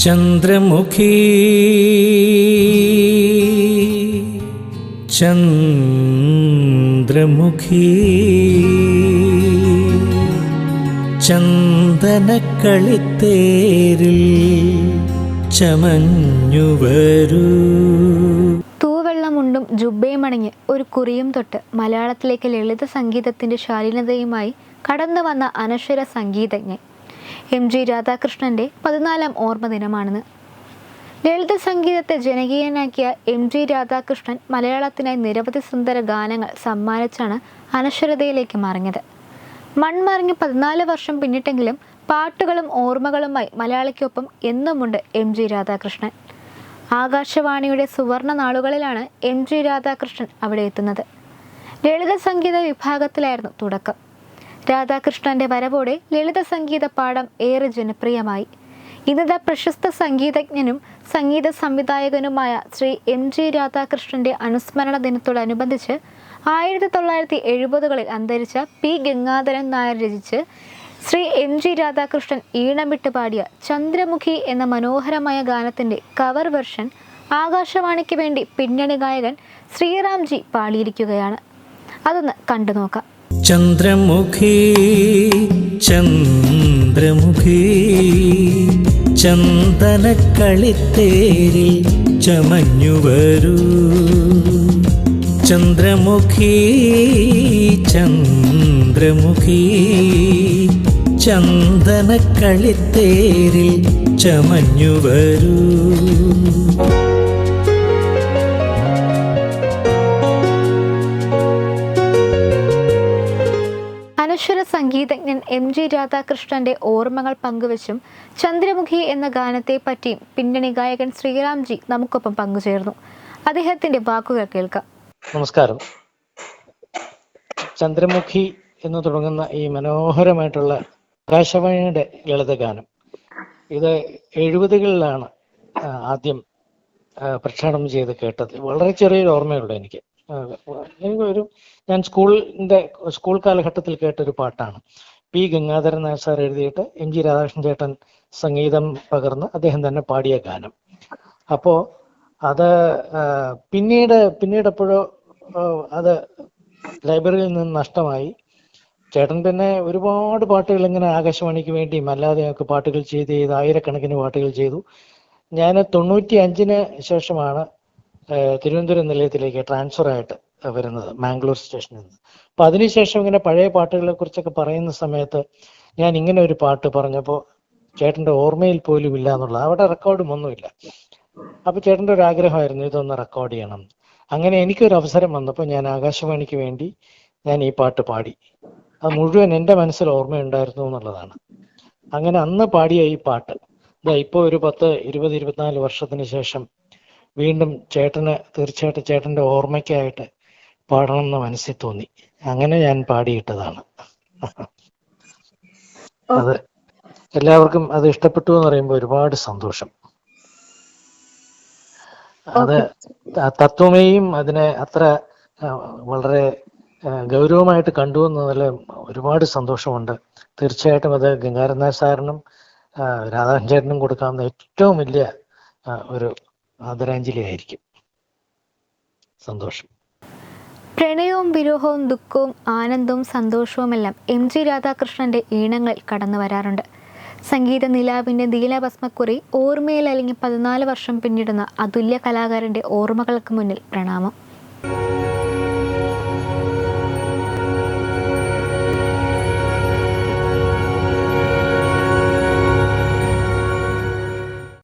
ചന്ദ്രമുഖി ചന്ദ്രമുഖി ചന്ദനക്കളിത്തേരിൽ ചമഞ്ഞുവരൂ തൂവെള്ളമുണ്ടും ജുബയും അണിഞ്ഞ് ഒരു കുറിയും തൊട്ട് മലയാളത്തിലേക്ക് ലളിത സംഗീതത്തിന്റെ ശാലീനതയുമായി കടന്നു വന്ന അനശ്വര സംഗീതജ്ഞൻ. എം ജി രാധാകൃഷ്ണന്റെ പതിനാലാം ഓർമ്മ ദിനമാണിന്ന്. ലളിത സംഗീതത്തെ ജനകീയനാക്കിയ എം ജി രാധാകൃഷ്ണൻ മലയാളത്തിനായി നിരവധി സുന്ദര ഗാനങ്ങൾ സമ്മാനിച്ചാണ് അനശ്വരതയിലേക്ക് മറിഞ്ഞത്. മൺമറിഞ്ഞ് പതിനാല് വർഷം പിന്നിട്ടെങ്കിലും പാട്ടുകളും ഓർമ്മകളുമായി മലയാളിക്കൊപ്പം എന്നുമുണ്ട് എം ജി രാധാകൃഷ്ണൻ. ആകാശവാണിയുടെ സുവർണ നാളുകളിലാണ് എം ജി രാധാകൃഷ്ണൻ അവിടെ എത്തുന്നത്. ലളിത സംഗീത വിഭാഗത്തിലായിരുന്നു തുടക്കം. രാധാകൃഷ്ണന്റെ വരവോടെ ലളിത സംഗീത പാഠം ഏറെ ജനപ്രിയമായി. ഇന്നത്തെ പ്രശസ്ത സംഗീതജ്ഞനും സംഗീത സംവിധായകനുമായ ശ്രീ എം ജി രാധാകൃഷ്ണന്റെ അനുസ്മരണ ദിനത്തോടനുബന്ധിച്ച് ആയിരത്തി തൊള്ളായിരത്തി എഴുപതുകളിൽ അന്തരിച്ച പി ഗംഗാധരൻ നായർ രചിച്ച് ശ്രീ എം ജി രാധാകൃഷ്ണൻ ഈണമിട്ട് പാടിയ ചന്ദ്രമുഖി എന്ന മനോഹരമായ ഗാനത്തിന്റെ കവർ വെർഷൻ ആകാശവാണിക്ക് വേണ്ടി പിന്നണി ഗായകൻ ശ്രീറാംജി പാടിയിരിക്കുകയാണ്. അതൊന്ന് കണ്ടു നോക്കാം ചന്ദ്രമുഖി ചന്ദ്രമുഖി ചന്ദനക്കളിത്തേരിൽ ചമഞ്ഞു വരൂ. ചന്ദ്രമുഖി ചന്ദ്രമുഖി ചന്ദനക്കളിത്തേരിൽ ചമഞ്ഞു വരൂ. അനശ്വര സംഗീതജ്ഞൻ എം ജി രാധാകൃഷ്ണന്റെ ഓർമ്മകൾ പങ്കുവച്ചും ചന്ദ്രമുഖി എന്ന ഗാനത്തെ പറ്റിയും പിന്നണി ഗായകൻ ശ്രീരാംജി നമുക്കൊപ്പം പങ്കുചേർന്നു. അദ്ദേഹത്തിന്റെ വാക്കുകൾ കേൾക്കാം. നമസ്കാരം. ചന്ദ്രമുഖി എന്ന് തുടങ്ങുന്ന ഈ മനോഹരമായിട്ടുള്ള ആകാശവാണിയുടെ ലളിത ഗാനം. ഇത് എഴുപതുകളിലാണ് ആദ്യം ആ, പ്രക്ഷേപണം ചെയ്ത് കേട്ടത്. വളരെ ചെറിയൊരു ഓർമ്മയുള്ളൂ എനിക്ക്. ആ, എനിക്ക് ഒരു ഞാൻ സ്കൂളിന്റെ സ്കൂൾ കാലഘട്ടത്തിൽ കേട്ടൊരു പാട്ടാണ്. പി. ഗംഗാധരൻ നായർ സാർ എഴുതിയിട്ട് എം. ജി. രാധാകൃഷ്ണൻ ചേട്ടൻ സംഗീതം പകർന്ന് അദ്ദേഹം തന്നെ പാടിയ ഗാനം. അപ്പോ അത് പിന്നീട് പിന്നീട് എപ്പോഴോ അത് ലൈബ്രറിയിൽ നിന്ന് നഷ്ടമായി. ചേട്ടൻ പിന്നെ ഒരുപാട് പാട്ടുകൾ ഇങ്ങനെ ആകാശവാണിക്ക് വേണ്ടിയും അല്ലാതെ ഒക്കെ പാട്ടുകൾ ചെയ്ത് ചെയ്ത് ആയിരക്കണക്കിന് പാട്ടുകൾ ചെയ്തു. ഞാൻ തൊണ്ണൂറ്റി അഞ്ചിന് ശേഷമാണ് തിരുവനന്തപുരം നിലയത്തിലേക്ക് ട്രാൻസ്ഫർ ആയിട്ട് വരുന്നത് മാംഗ്ലൂർ സ്റ്റേഷനിൽ നിന്ന്. അപ്പൊ അതിനുശേഷം ഇങ്ങനെ പഴയ പാട്ടുകളെ കുറിച്ചൊക്കെ പറയുന്ന സമയത്ത് ഞാൻ ഇങ്ങനെ ഒരു പാട്ട് പറഞ്ഞപ്പോൾ ചേട്ടന്റെ ഓർമ്മയിൽ പോലും ഇല്ല എന്നുള്ളത് അവിടെ റെക്കോർഡും ഒന്നുമില്ല. അപ്പൊ ചേട്ടന്റെ ഒരു ആഗ്രഹമായിരുന്നു ഇതൊന്ന് റെക്കോർഡ് ചെയ്യണം. അങ്ങനെ എനിക്കൊരു അവസരം വന്നപ്പോൾ ഞാൻ ആകാശവാണിക്ക് വേണ്ടി ഞാൻ ഈ പാട്ട് പാടി. അത് മുഴുവൻ എന്റെ മനസ്സിൽ ഓർമ്മയുണ്ടായിരുന്നു എന്നുള്ളതാണ്. അങ്ങനെ അന്ന് പാടിയ ഈ പാട്ട് ഇതാ ഇപ്പോൾ ഒരു പത്ത് ഇരുപത് ഇരുപത്തിനാല് വർഷത്തിന് ശേഷം വീണ്ടും ചേട്ടന് തീർച്ചയായിട്ടും ചേട്ടന്റെ ഓർമ്മയ്ക്കായിട്ട് പാടണം എന്ന് മനസ്സിൽ തോന്നി. അങ്ങനെ ഞാൻ പാടിയിട്ടതാണ്. അത് എല്ലാവർക്കും അത് ഇഷ്ടപ്പെട്ടു എന്ന് പറയുമ്പോൾ ഒരുപാട് സന്തോഷം. അത് തത്വമേയും അതിനെ അത്ര വളരെ ഗൗരവമായിട്ട് കണ്ടു എന്നതിൽ ഒരുപാട് സന്തോഷമുണ്ട്. തീർച്ചയായിട്ടും അത് ഗംഗാരനാഥ് സാറിനും രാധാചേട്ടനും കൊടുക്കാവുന്ന ഏറ്റവും വലിയ ഒരു ആദരാഞ്ജലി ആയിരിക്കും. സന്തോഷം. പ്രണയവും വിരോഹവും ദുഃഖവും ആനന്ദവും സന്തോഷവുമെല്ലാം എം ജി രാധാകൃഷ്ണന്റെ ഈണങ്ങൾ കടന്നു വരാറുണ്ട്. സംഗീത നിലാവിന്റെ നീലഭസ്മക്കുറി ഓർമ്മയിൽ അല്ലെങ്കിൽ പതിനാല് വർഷം പിന്നിടുന്ന അതുല്യ കലാകാരന്റെ ഓർമ്മകൾക്ക് മുന്നിൽ പ്രണാമം.